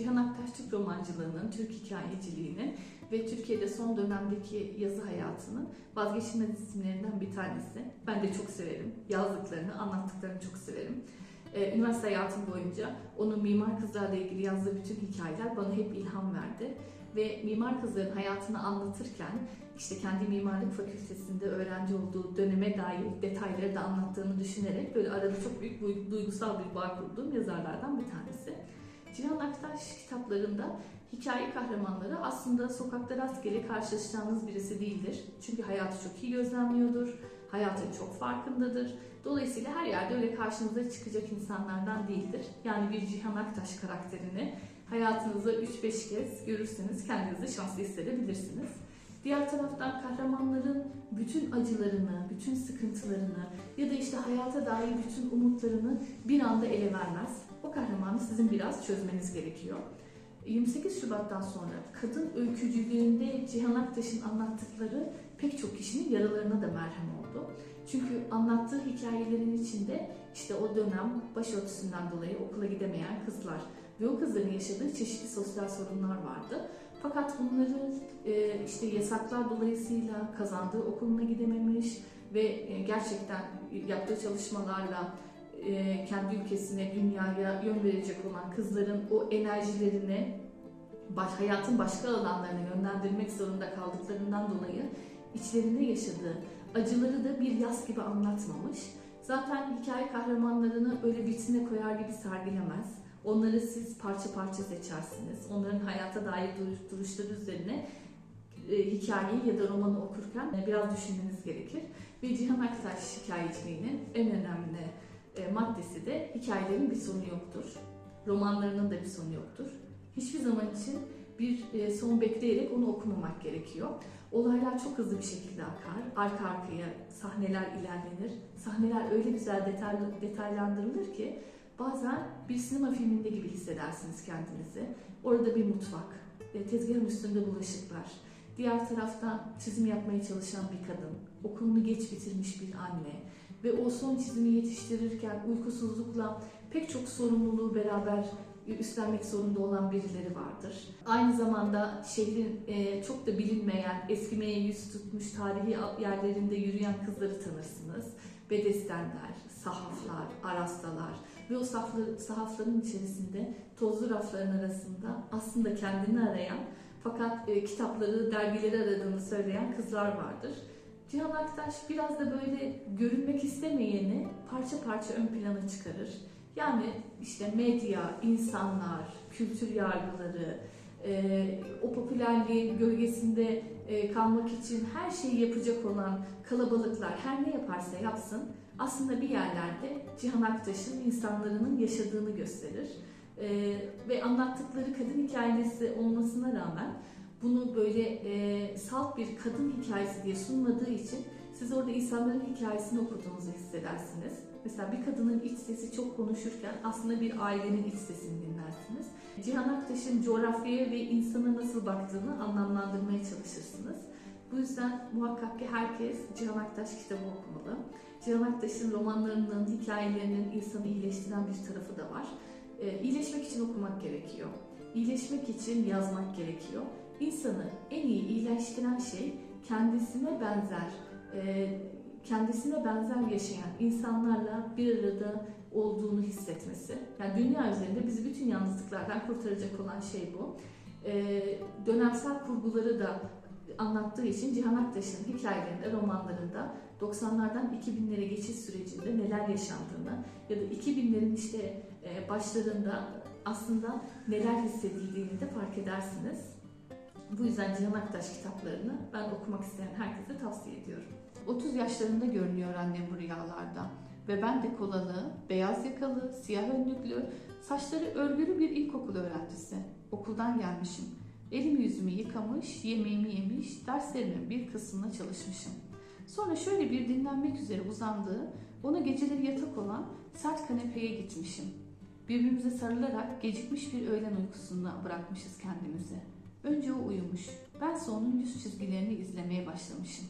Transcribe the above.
Cihan Aktaş Türk romancılığının, Türk hikayeciliğinin ve Türkiye'de son dönemdeki yazı hayatının vazgeçilmez isimlerinden bir tanesi. Ben de çok severim. Yazdıklarını, anlattıklarını çok severim. Ee, Üniversite hayatım boyunca onun mimar kızlarla ilgili yazdığı bütün hikayeler bana hep ilham verdi. Ve mimar kızların hayatını anlatırken işte kendi mimarlık fakültesinde öğrenci olduğu döneme dair detayları da anlattığını düşünerek böyle arada çok büyük du- duygusal bir bağ kurduğum yazarlardan bir tanesi. Cihan Aktaş kitaplarında hikaye kahramanları aslında sokakta rastgele karşılaşacağınız birisi değildir. Çünkü hayatı çok iyi gözlemliyordur, hayatın çok farkındadır. Dolayısıyla her yerde öyle karşınıza çıkacak insanlardan değildir. Yani bir Cihan Aktaş karakterini hayatınızda 3-5 kez görürseniz kendinizi şanslı hissedebilirsiniz. Diğer taraftan kahramanların bütün acılarını, bütün sıkıntılarını ya da işte hayata dair bütün umutlarını bir anda ele vermez. O kahramanı sizin biraz çözmeniz gerekiyor. 28 Şubat'tan sonra kadın öykücülüğünde Cihan Aktaş'ın anlattıkları pek çok kişinin yaralarına da merhem oldu. Çünkü anlattığı hikayelerin içinde işte o dönem başörtüsünden dolayı okula gidemeyen kızlar ve o kızların yaşadığı çeşitli sosyal sorunlar vardı. Fakat bunları e, işte yasaklar dolayısıyla kazandığı okuluna gidememiş ve e, gerçekten yaptığı çalışmalarla e, kendi ülkesine, dünyaya yön verecek olan kızların o enerjilerini baş, hayatın başka alanlarına yönlendirmek zorunda kaldıklarından dolayı içlerinde yaşadığı acıları da bir yaz gibi anlatmamış. Zaten hikaye kahramanlarını öyle vitrine koyar gibi sergilemez. Onları siz parça parça seçersiniz. Onların hayata dair duruş, duruşları üzerine e, hikayeyi ya da romanı okurken e, biraz düşünmeniz gerekir. Ve Cihan Aktaş hikayeciliğinin en önemli e, maddesi de hikayelerin bir sonu yoktur. Romanlarının da bir sonu yoktur. Hiçbir zaman için bir son bekleyerek onu okumamak gerekiyor. Olaylar çok hızlı bir şekilde akar. Arka arkaya sahneler ilerlenir. Sahneler öyle güzel detaylandırılır ki bazen bir sinema filminde gibi hissedersiniz kendinizi. Orada bir mutfak, tezgahın üstünde bulaşıklar. Diğer taraftan çizim yapmaya çalışan bir kadın, okulunu geç bitirmiş bir anne ve o son çizimi yetiştirirken uykusuzlukla pek çok sorumluluğu beraber üstlenmek zorunda olan birileri vardır. Aynı zamanda şehrin e, çok da bilinmeyen, eskimeye yüz tutmuş tarihi yerlerinde yürüyen kızları tanırsınız. Bedestenler, sahaflar, arastalar ve o sahaflı, sahafların içerisinde tozlu rafların arasında aslında kendini arayan fakat e, kitapları, dergileri aradığını söyleyen kızlar vardır. Cihan Aktaş biraz da böyle görünmek istemeyeni parça parça ön plana çıkarır. Yani işte medya, insanlar, kültür yargıları, e, o popülerliğin gölgesinde e, kalmak için her şeyi yapacak olan kalabalıklar her ne yaparsa yapsın aslında bir yerlerde Cihan Aktaş'ın insanların yaşadığını gösterir. E, ve anlattıkları kadın hikayesi olmasına rağmen bunu böyle e, salt bir kadın hikayesi diye sunmadığı için siz orada insanların hikayesini okuduğunuzu hissedersiniz. Mesela bir kadının iç sesi çok konuşurken aslında bir ailenin iç sesini dinlersiniz. Cihan Aktaş'ın coğrafyaya ve insana nasıl baktığını anlamlandırmaya çalışırsınız. Bu yüzden muhakkak ki herkes Cihan Aktaş kitabı okumalı. Cihan Aktaş'ın romanlarının, hikayelerinin insanı iyileştiren bir tarafı da var. E, iyileşmek için okumak gerekiyor. İyileşmek için yazmak gerekiyor. İnsanı en iyi iyileştiren şey kendisine benzer, e, kendisine benzer yaşayan insanlarla bir arada olduğunu hissetmesi. Yani dünya üzerinde bizi bütün yalnızlıklardan kurtaracak olan şey bu. E, dönemsel kurguları da anlattığı için Cihan Aktaş'ın hikayelerinde, romanlarında 90'lardan 2000'lere geçiş sürecinde neler yaşandığını ya da 2000'lerin işte e, başlarında aslında neler hissedildiğini de fark edersiniz. Bu yüzden Cihan Aktaş kitaplarını ben okumak isteyen herkese tavsiye ediyorum. 30 yaşlarında görünüyor annem bu rüyalarda. Ve ben de kolalı, beyaz yakalı, siyah önlüklü, saçları örgülü bir ilkokul öğrencisi. Okuldan gelmişim. Elimi yüzümü yıkamış, yemeğimi yemiş, derslerimin bir kısmına çalışmışım. Sonra şöyle bir dinlenmek üzere uzandığı, ona geceleri yatak olan sert kanepeye gitmişim. Birbirimize sarılarak gecikmiş bir öğlen uykusuna bırakmışız kendimizi. Önce o uyumuş, bense onun yüz çizgilerini izlemeye başlamışım.